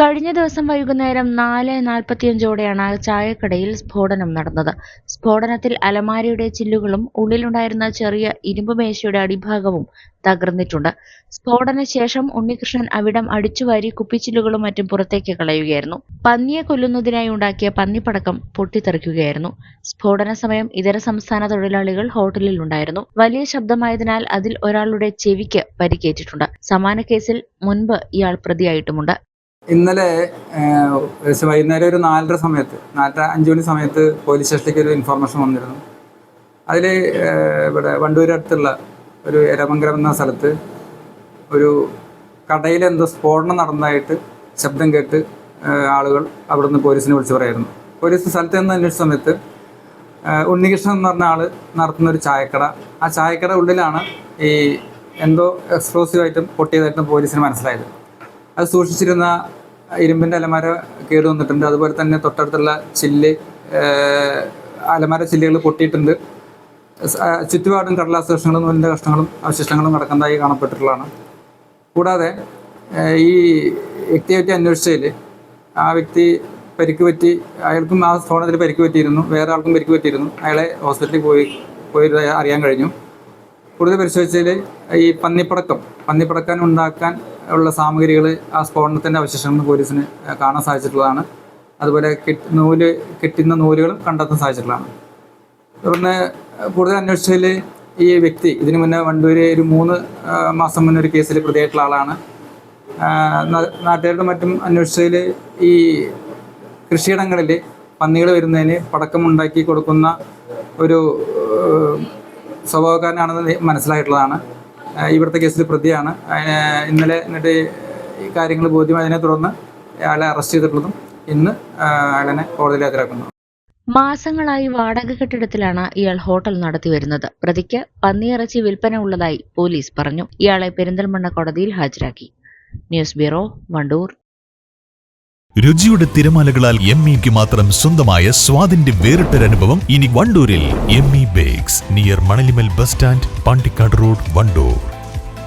കഴിഞ്ഞ ദിവസം വൈകുന്നേരം നാല് നാൽപ്പത്തിയഞ്ചോടെയാണ് ചായക്കടയിൽ സ്ഫോടനം നടന്നത്. സ്ഫോടനത്തിൽ അലമാരയുടെ ചില്ലുകളും ഉള്ളിലുണ്ടായിരുന്ന ചെറിയ ഇരുമ്പ് മേശയുടെ അടിഭാഗവും തകർന്നിട്ടുണ്ട്. സ്ഫോടന ശേഷം ഉണ്ണികൃഷ്ണൻ അവിടം അടിച്ചുവാരി കുപ്പിച്ചില്ലുകളും മറ്റും പുറത്തേക്ക് കളയുകയായിരുന്നു. പന്നിയെ കൊല്ലുന്നതിനായി ഉണ്ടാക്കിയ പന്നിപ്പടക്കം പൊട്ടിത്തെറിക്കുകയായിരുന്നു. സ്ഫോടന സമയം ഇതര സംസ്ഥാന തൊഴിലാളികൾ ഹോട്ടലിൽ ഉണ്ടായിരുന്നു. വലിയ ശബ്ദമായതിനാൽ അതിൽ ഒരാളുടെ ചെവിക്ക് പരിക്കേറ്റിട്ടുണ്ട്. സമാന കേസിൽ മുൻപ് ഇയാൾ പ്രതിയായിട്ടുമുണ്ട്. ഇന്നലെ വൈകുന്നേരം ഒരു നാലര സമയത്ത് നാലര അഞ്ച് മണി സമയത്ത് പോലീസ് സ്റ്റേഷനിലേക്ക് ഒരു ഇൻഫർമേഷൻ വന്നിരുന്നു. അതിൽ ഇവിടെ വണ്ടൂർ അടുത്തുള്ള ഒരു എരമംഗലം എന്ന സ്ഥലത്ത് ഒരു കടയിൽ എന്തോ സ്ഫോടനം നടന്നതായിട്ട് ശബ്ദം കേട്ട് ആളുകൾ അവിടുന്ന് പോലീസിനെ വിളിച്ചു പറയായിരുന്നു. പോലീസ് സ്ഥലത്ത് നിന്ന് അന്വേഷിച്ച സമയത്ത് ഉണ്ണികൃഷ്ണൻ എന്ന് പറഞ്ഞ ആൾ നടത്തുന്ന ഒരു ചായക്കട. ആ ചായക്കട ഉള്ളിലാണ് ഈ എന്തോ എക്സ്പ്ലോസീവ് ആയിട്ടും പൊട്ടിയതായിട്ടും പോലീസിന് മനസ്സിലായത്. അത് സൂക്ഷിച്ചിരുന്ന ഇരുമ്പിന്റെ അലമാര കേട് വന്നിട്ടുണ്ട്. അതുപോലെ തന്നെ തൊട്ടടുത്തുള്ള ചില്ല് അലമാര ചില്ലുകൾ പൊട്ടിയിട്ടുണ്ട്. ചുറ്റുപാടും കടലാസ് കഷ്ണങ്ങളും നൂലിന്റെ കഷ്ണങ്ങളും അവശിഷ്ടങ്ങളും കിടക്കുന്നതായി കാണപ്പെട്ടിട്ടുള്ളതാണ്. കൂടാതെ ഈ വ്യക്തിയെ പറ്റി അന്വേഷിച്ചതിൽ ആ വ്യക്തി പരിക്ക് പറ്റി അയാൾക്കും ആ സ്ഫോടനത്തിൽ പരിക്ക് പറ്റിയിരുന്നു. വേറെ ആൾക്കും പരിക്ക് പറ്റിയിരുന്നു. അയാളെ ഹോസ്പിറ്റലിൽ പോയി പോയി അറിയാൻ കഴിഞ്ഞു. കൂടുതൽ പരിശോധിച്ചതിൽ ഈ പന്നിപ്പടക്കം പന്നിപ്പടക്കാൻ ഉണ്ടാക്കാൻ ഉള്ള സാമഗ്രികൾ ആ സ്ഫോടനത്തിന്റെ അവശിഷ്ടങ്ങൾ പോലീസിന് കാണാൻ സാധിച്ചിട്ടുള്ളതാണ്. അതുപോലെ കെട്ട് നൂൽ കെട്ടുന്ന നൂലുകളും കണ്ടെത്താൻ സാധിച്ചിട്ടുള്ളതാണ്. തുടർന്ന് കൂടുതൽ അന്വേഷിച്ചതിൽ ഈ വ്യക്തി ഇതിനു മുന്നേ വണ്ടൂര് ഒരു മൂന്ന് മാസം മുന്നേ ഒരു കേസിൽ പ്രതിയായിട്ടുള്ള ആളാണ്. നാട്ടുകാരുടെ മറ്റും അന്വേഷിച്ചതിൽ ഈ കൃഷിയിടങ്ങളിൽ പന്നികൾ വരുന്നതിന് പടക്കം ഉണ്ടാക്കി കൊടുക്കുന്ന ഒരു സ്വഭാവക്കാരനാണെന്ന് മനസ്സിലായിട്ടുള്ളതാണ്. ഇവിടുത്തെ കേസിൽ പ്രതിയാണ്. ഇന്നലെ എന്നിട്ട് ഈ കാര്യങ്ങൾ ബോധ്യമായതിനെ തുടർന്ന് അയാളെ അറസ്റ്റ് ചെയ്തിട്ടുള്ളതും ഇന്ന് അയാളെ കോടതിയിൽ ഹാജരാക്കുന്നു. മാസങ്ങളായി വാടക കെട്ടിടത്തിലാണ് ഇയാൾ ഹോട്ടൽ നടത്തി വരുന്നത്. പ്രതിക്ക് പന്നിയിറച്ചി വിൽപ്പന ഉള്ളതായി പോലീസ് പറഞ്ഞു. ഇയാളെ പെരിന്തൽമണ്ണ കോടതിയിൽ ഹാജരാക്കി. News bureau Wandoor. രുചിയുടെ തിരമാലകളാൽ എം ഇക്ക് മാത്രം സ്വന്തമായ സ്വാദിന്റെ വേറിട്ടൊരനുഭവം ഇനി വണ്ടൂരിൽ M E bakes near Manalimal bus stand Pandikkad road Wandoor